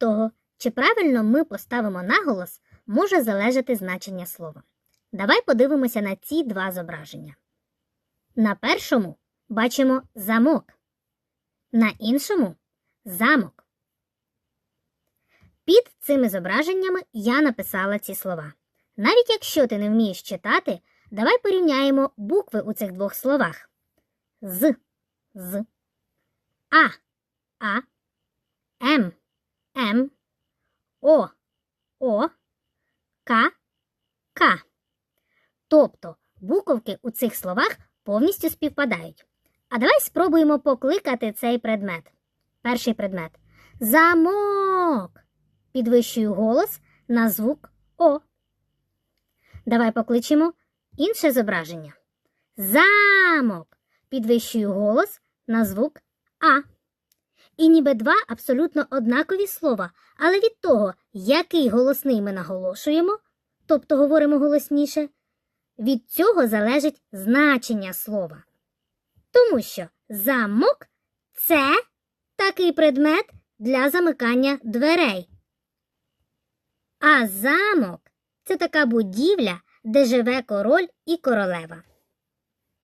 того, чи правильно ми поставимо наголос, може залежати значення слова. Давай подивимося на ці два зображення. На першому бачимо замок, на іншому замок. Під цими зображеннями я написала ці слова. Навіть якщо ти не вмієш читати, давай порівняємо букви у цих двох словах. З, з, А, А, М, М, О, О, К, К. Тобто буковки у цих словах повністю співпадають. А давай спробуємо покликати цей предмет. Перший предмет. Замок. Підвищую голос на звук О. Давай покличемо інше зображення. Замок. Підвищую голос на звук А. І ніби два абсолютно однакові слова, але від того, який голосний ми наголошуємо, тобто говоримо голосніше, від цього залежить значення слова. Тому що замок це такий предмет для замикання дверей. А замок це така будівля, де живе король і королева.